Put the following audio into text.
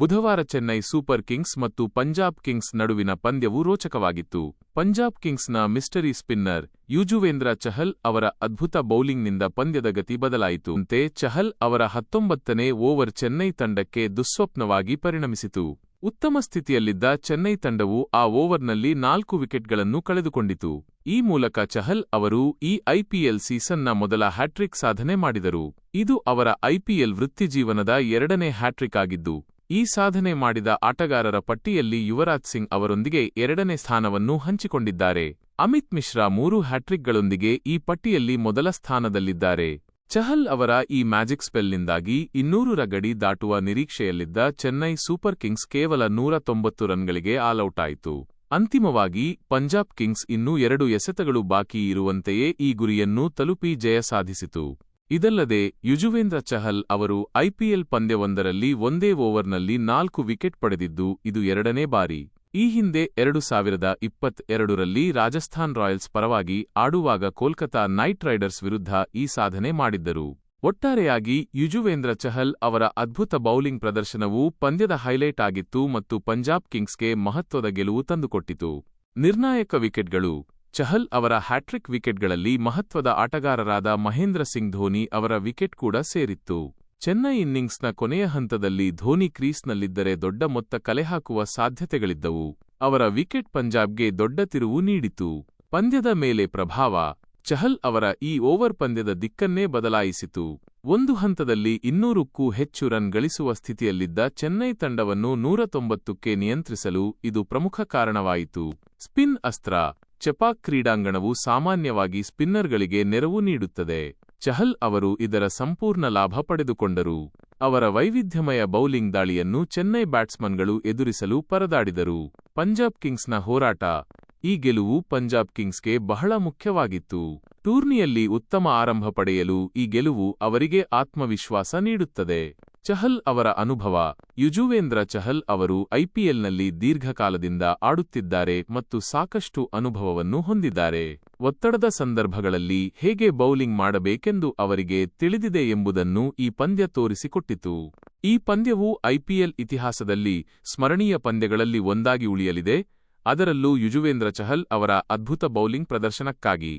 ಬುಧವಾರ Chennai super Kings ಮತ್ತು Punjab kings ನಡುವಿನ ಪಂದ್ಯವು ರೋಚಕವಾಗಿತ್ತು. ಪಂಜಾಬ್ ಕಿಂಗ್ಸ್ನ ಮಿಸ್ಟರಿ ಸ್ಪಿನ್ನರ್ ಯುಜುವೇಂದ್ರ ಚಹಲ್ ಅವರ ಅದ್ಭುತ ಬೌಲಿಂಗ್ನಿಂದ ಪಂದ್ಯದ ಗತಿ ಬದಲಾಯಿತು. ಅಂತೆ ಚಹಲ್ ಅವರ ಹತ್ತೊಂಬತ್ತನೇ ಓವರ್ ಚೆನ್ನೈ ತಂಡಕ್ಕೆ ದುಸ್ವಪ್ನವಾಗಿ ಪರಿಣಮಿಸಿತು. ಉತ್ತಮ ಸ್ಥಿತಿಯಲ್ಲಿದ್ದ ಚೆನ್ನೈ ತಂಡವು ಆ ಓವರ್ನಲ್ಲಿ ನಾಲ್ಕು ವಿಕೆಟ್ಗಳನ್ನು ಕಳೆದುಕೊಂಡಿತು. ಈ ಮೂಲಕ ಚಹಲ್ ಅವರು ಈ ಐಪಿಎಲ್ ಸೀಸನ್ನ ಮೊದಲ ಹ್ಯಾಟ್ರಿಕ್ ಸಾಧನೆ ಮಾಡಿದರು. ಇದು ಅವರ ಐಪಿಎಲ್ ವೃತ್ತಿಜೀವನದ ಎರಡನೇ ಹ್ಯಾಟ್ರಿಕ್ ಆಗಿದ್ದು ಈ ಸಾಧನೆ ಮಾಡಿದ ಆಟಗಾರರ ಪಟ್ಟಿಯಲ್ಲಿ ಯುವರಾಜ್ ಸಿಂಗ್ ಅವರೊಂದಿಗೆ ಎರಡನೇ ಸ್ಥಾನವನ್ನು ಹಂಚಿಕೊಂಡಿದ್ದಾರೆ. ಅಮಿತ್ ಮಿಶ್ರಾ ಮೂರು ಹ್ಯಾಟ್ರಿಕ್ಗಳೊಂದಿಗೆ ಈ ಪಟ್ಟಿಯಲ್ಲಿ ಮೊದಲ ಸ್ಥಾನದಲ್ಲಿದ್ದಾರೆ. ಚಹಲ್ ಅವರ ಈ ಮ್ಯಾಜಿಕ್ ಸ್ಪೆಲ್ನಿಂದಾಗಿ ಇನ್ನೂರರ ಗಡಿ ದಾಟುವ ನಿರೀಕ್ಷೆಯಲ್ಲಿದ್ದ ಚೆನ್ನೈ ಸೂಪರ್ ಕಿಂಗ್ಸ್ ಕೇವಲ ನೂರ ತೊಂಬತ್ತು ರನ್ಗಳಿಗೆ ಆಲ್ಔಟ್ ಆಯಿತು ಅಂತಿಮವಾಗಿ ಪಂಜಾಬ್ ಕಿಂಗ್ಸ್ ಇನ್ನೂ ಎರಡು ಎಸೆತಗಳು ಬಾಕಿ ಇರುವಂತೆಯೇ ಈ ಗುರಿಯನ್ನು ತಲುಪಿ ಜಯ ಸಾಧಿಸಿತು. ಇದಲ್ಲದೆ, ಯುಜುವೇಂದ್ರ ಚಹಲ್ ಅವರು ಐಪಿಎಲ್ ಪಂದ್ಯವೊಂದರಲ್ಲಿ ಒಂದೇ ಓವರ್ನಲ್ಲಿ ನಾಲ್ಕು ವಿಕೆಟ್ ಪಡೆದಿದ್ದು, ಇದು ಎರಡನೇ ಬಾರಿ. ಈ ಹಿಂದೆ ಎರಡು ಸಾವಿರದ ಇಪ್ಪತ್ತ್ ಎರಡರಲ್ಲಿ ರಾಜಸ್ಥಾನ್ ರಾಯಲ್ಸ್ ಪರವಾಗಿ ಆಡುವಾಗ ಕೋಲ್ಕತಾ ನೈಟ್ ರೈಡರ್ಸ್ ವಿರುದ್ಧ ಈ ಸಾಧನೆ ಮಾಡಿದ್ದರು. ಒಟ್ಟಾರೆಯಾಗಿ, ಯುಜುವೇಂದ್ರ ಚಹಲ್ ಅವರ ಅದ್ಭುತ ಬೌಲಿಂಗ್ ಪ್ರದರ್ಶನವು ಪಂದ್ಯದ ಹೈಲೈಟ್ ಆಗಿತ್ತು ಮತ್ತು ಪಂಜಾಬ್ ಕಿಂಗ್ಸ್ಗೆ ಮಹತ್ವದ ಗೆಲುವು ತಂದುಕೊಟ್ಟಿತು. ನಿರ್ಣಾಯಕ ವಿಕೆಟ್ಗಳು ಚಹಲ್ ಅವರ ಹ್ಯಾಟ್ರಿಕ್ ವಿಕೆಟ್ಗಳಲ್ಲಿ ಮಹತ್ವದ ಆಟಗಾರರಾದ ಮಹೇಂದ್ರ ಸಿಂಗ್ ಧೋನಿ ಅವರ ವಿಕೆಟ್ ಕೂಡ ಸೇರಿತ್ತು. ಚೆನ್ನೈ ಇನ್ನಿಂಗ್ಸ್ನ ಕೊನೆಯ ಹಂತದಲ್ಲಿ ಧೋನಿ ಕ್ರೀಸ್ನಲ್ಲಿದ್ದರೆ ದೊಡ್ಡ ಮೊತ್ತ ಕಲೆಹಾಕುವ ಸಾಧ್ಯತೆಗಳಿದ್ದವು. ಅವರ ವಿಕೆಟ್ ಪಂಜಾಬ್ಗೆ ದೊಡ್ಡ ತಿರುವು ನೀಡಿತು. ಪಂದ್ಯದ ಮೇಲೆ ಪ್ರಭಾವ, ಚಹಲ್ ಅವರ ಈ ಓವರ್ ಪಂದ್ಯದ ದಿಕ್ಕನ್ನೇ ಬದಲಾಯಿಸಿತು. ಒಂದು ಹಂತದಲ್ಲಿ ಇನ್ನೂರಕ್ಕೂ ಹೆಚ್ಚು ರನ್ ಗಳಿಸುವ ಸ್ಥಿತಿಯಲ್ಲಿದ್ದ ಚೆನ್ನೈ ತಂಡವನ್ನು ನೂರ ತೊಂಬತ್ತಕ್ಕೆ ನಿಯಂತ್ರಿಸಲು ಇದು ಪ್ರಮುಖ ಕಾರಣವಾಯಿತು. ಸ್ಪಿನ್ ಅಸ್ತ್ರ ಚೆಪಾಕ್ ಕ್ರೀಡಾಂಗಣವು ಸಾಮಾನ್ಯವಾಗಿ ಸ್ಪಿನ್ನರ್ಗಳಿಗೆ ನೆರವು ನೀಡುತ್ತದೆ. ಚಹಲ್ ಅವರು ಇದರ ಸಂಪೂರ್ಣ ಲಾಭ ಪಡೆದುಕೊಂಡರು. ಅವರ ವೈವಿಧ್ಯಮಯ ಬೌಲಿಂಗ್ ದಾಳಿಯನ್ನು ಚೆನ್ನೈ ಬ್ಯಾಟ್ಸ್ಮನ್ಗಳು ಎದುರಿಸಲು ಪರದಾಡಿದರು. ಪಂಜಾಬ್ ಕಿಂಗ್ಸ್ನ ಹೋರಾಟ. ಈ ಗೆಲುವು ಪಂಜಾಬ್ ಕಿಂಗ್ಸ್ಗೆ ಬಹಳ ಮುಖ್ಯವಾಗಿತ್ತು. ಟೂರ್ನಿಯಲ್ಲಿ ಉತ್ತಮ ಆರಂಭ ಪಡೆಯಲು ಈ ಗೆಲುವು ಅವರಿಗೆ ಆತ್ಮವಿಶ್ವಾಸ ನೀಡುತ್ತದೆ. ಚಹಲ್ ಅವರ ಅನುಭವ. ಯುಜುವೇಂದ್ರ ಚಹಲ್ ಅವರು ಐಪಿಎಲ್ನಲ್ಲಿ ದೀರ್ಘಕಾಲದಿಂದ ಆಡುತ್ತಿದ್ದಾರೆ ಮತ್ತು ಸಾಕಷ್ಟು ಅನುಭವವನ್ನು ಹೊಂದಿದ್ದಾರೆ. ಒತ್ತಡದ ಸಂದರ್ಭಗಳಲ್ಲಿ ಹೇಗೆ ಬೌಲಿಂಗ್ ಮಾಡಬೇಕೆಂದು ಅವರಿಗೆ ತಿಳಿದಿದೆ ಎಂಬುದನ್ನು ಈ ಪಂದ್ಯ ತೋರಿಸಿಕೊಟ್ಟಿತು. ಈ ಪಂದ್ಯವು ಐಪಿಎಲ್ ಇತಿಹಾಸದಲ್ಲಿ ಸ್ಮರಣೀಯ ಪಂದ್ಯಗಳಲ್ಲಿ ಒಂದಾಗಿ ಉಳಿಯಲಿದೆ, ಅದರಲ್ಲೂ ಯುಜುವೇಂದ್ರ ಚಹಲ್ ಅವರ ಅದ್ಭುತ ಬೌಲಿಂಗ್ ಪ್ರದರ್ಶನಕ್ಕಾಗಿ.